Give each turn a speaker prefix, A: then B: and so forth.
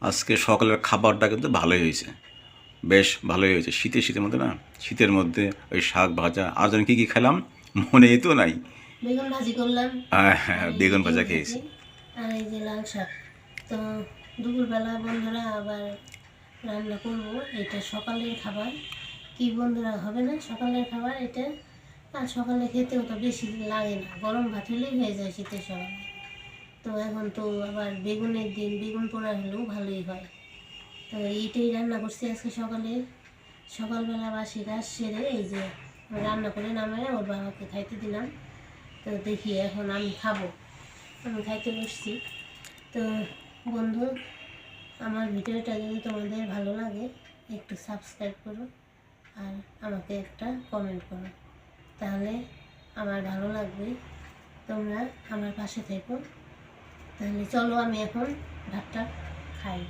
A: আজকে
B: সকালের খাবারটা কিন্তু ভালোই হয়েছে। বেশ ভালোই হয়েছে। শীতের শীতের মধ্যে না শীতের মধ্যে ওই শাক ভাজা। আর যেন কী কী খেলাম? মনে তো নাই।
A: বেগুন ভাজি করলাম।
B: হ্যাঁ, হ্যাঁ, বেগুন ভাজা খেয়েছি।
A: আর এই যে লাল শাক। তো দুপুরবেলা বন্ধুরা আবার রান্না করব। এটা সকালের খাবার। কি বন্ধুরা হবে না সকালের খাবার এটা? আর সকালে খেতেও তো বেশি লাগে না। গরম ভাত হলেই হয়ে যায় শীতের সময়। তো এখন তো আবার বেগুনের দিন, বেগুন পোড়া হলেও ভালোই হয়। তো এইটাই রান্না করছি আজকে সকালে। সকালবেলা বাসি কাজ সেরে এই যে রান্না করে নামায় ওর বাবাকে খাইতে দিলাম। তো দেখি এখন আমি খাব। আমি খাইতে বসছি। তো বন্ধু, আমার ভিডিওটা যদি তোমাদের ভালো লাগে, একটু সাবস্ক্রাইব করো আর আমাকে একটা কমেন্ট করো। তাহলে আমার ভালো লাগবে। তোমরা আমার পাশে থেকো। তাহলে চলো আমি এখন ভাতটা খাই।